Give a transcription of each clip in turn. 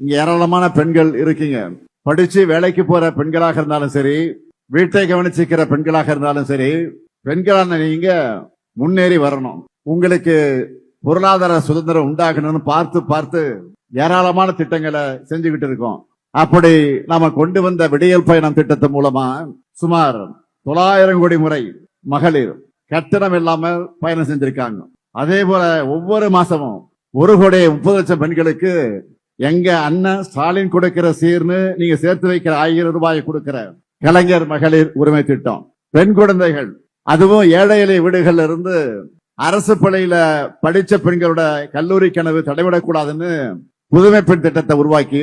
இங்க ஏராளமான பெண்கள் இருக்கீங்க. படிச்சு வேலைக்கு போற பெண்களாக இருந்தாலும் சரி வீட்டை கவனிச்சுக்கிற பெண்களாக இருந்தாலும் சரி பெண்களான நீங்க முன்னேறி வரணும். உங்களுக்கு பொருளாதார சுதந்திரம் உண்டாகணும்னு பார்த்து பார்த்து ஏராளமான திட்டங்களை செஞ்சுக்கிட்டு இருக்கோம். அப்படி நாம கொண்டு வந்த விடியல் பயணம் திட்டத்தின் மூலமா சுமார் தொள்ளாயிரம் கோடி முறை மகளிர் கட்டணம் இல்லாம பயணம் செஞ்சிருக்காங்க. அதே போல ஒவ்வொரு மாசமும் ஒரு கோடி முப்பது லட்சம் பெண்களுக்கு எங்க அண்ணன் ஸ்டாலின் கொடுக்கிற சீர்னு நீங்க சேர்த்து வைக்கிற ஆயிரம் ரூபாயை கொடுக்கிற கலைஞர் மகளிர் உரிமை திட்டம் பெண் குழந்தைகள் அதுவும் ஏழை எளிய வீடுகள்ல இருந்து அரசு பள்ளியில படிச்ச பெண்களோட கல்லூரி கனவு தடைவிடக்கூடாதுன்னு புதுமை பெண் திட்டத்தை உருவாக்கி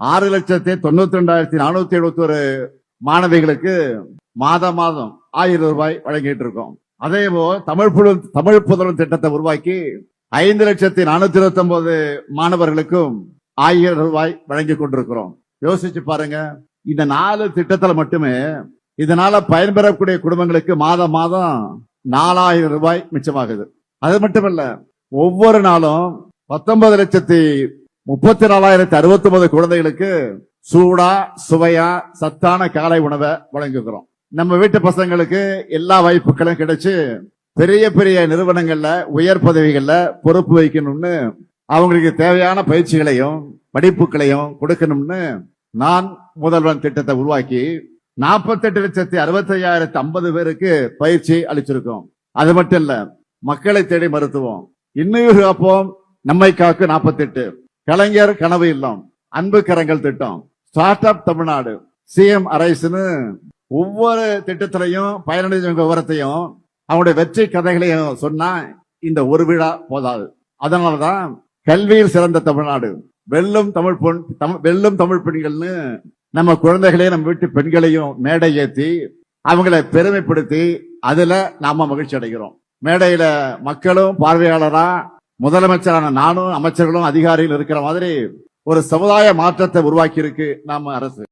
ஆறு லட்சத்தி தொண்ணூத்தி ரெண்டாயிரத்தி நானூத்தி எழுபத்தி ஒரு மாணவிகளுக்கு மாதம் மாதம் ஆயிரம் ரூபாய் வழங்கிட்டு இருக்கோம். அதே போல் தமிழ் புல தமிழ் புதலும் திட்டத்தை உருவாக்கி ஐந்து லட்சத்தி நானூத்தி இருபத்தி ஒன்பது மாணவர்களுக்கும் ஆயிரம் ரூபாய் வழங்கி கொண்டிருக்கிறோம். யோசிச்சு பாருங்க. இந்த நாலு திட்டத்துல மட்டுமே இதனால பயன்பெறக்கூடிய குடும்பங்களுக்கு மாதம் மாதம் நாலாயிரம் ரூபாய் மிச்சமாகுது. அது மட்டுமல்ல ஒவ்வொரு நாளும் பத்தொன்பது லட்சத்தி முப்பத்தி நாலாயிரத்தி அறுபத்தி ஒன்பது குழந்தைகளுக்கு சூடா சுவையா சத்தான காலை உணவை வழங்குகிறோம். நம்ம வீட்டு பசங்களுக்கு எல்லா வாய்ப்புகளும் கிடைச்சு பெரிய பெரிய நிறுவனங்கள்ல உயர் பதவிகள்ல பொறுப்பு வைக்கணும்னு அவங்களுக்கு தேவையான பயிற்சிகளையும் படிப்புகளையும் கொடுக்கணும்னு நான் முதல்வன் திட்டத்தை உருவாக்கி நாற்பத்தெட்டு லட்சத்தி அறுபத்தையாயிரத்தி ஐம்பது பேருக்கு பயிற்சி அளிச்சிருக்கோம். அது மட்டும் இல்ல மக்களை தேடி மருத்துவம். இன்னுயிர் காப்போம் நம்மை காக்கு நாற்பத்தெட்டு. கலைஞர் கனவு இல்லம். அன்பு கரங்கள் திட்டம். Start up Tamil Nadu. CM அரைஸ்னு ஒவ்வொரு திட்டத்திலையும் பயனடைஞ்சவங்க விவரத்தையும் அவங்களுடைய வெற்றி கதைகளையும் சொன்னா இந்த ஒரு விழா போதாது. அதனாலதான் கல்வியில் சிறந்த தமிழ்நாடு. வெல்லும் தமிழ் பொன் தமிழ் வெல்லும் தமிழ் பெண்கள்னு நம்ம குழந்தைகளையும் நம்ம வீட்டு பெண்களையும் மேடை ஏற்றி அவங்களை பெருமைப்படுத்தி அதுல நாம மகிழ்ச்சி அடைகிறோம். மேடையில மக்களும் பார்வையாளரா முதலமைச்சரான நானும் அமைச்சர்களும் அதிகாரிகள் இருக்கிற மாதிரி ஒரு சமுதாய மாற்றத்தை உருவாக்கி இருக்கு நாம அரசு.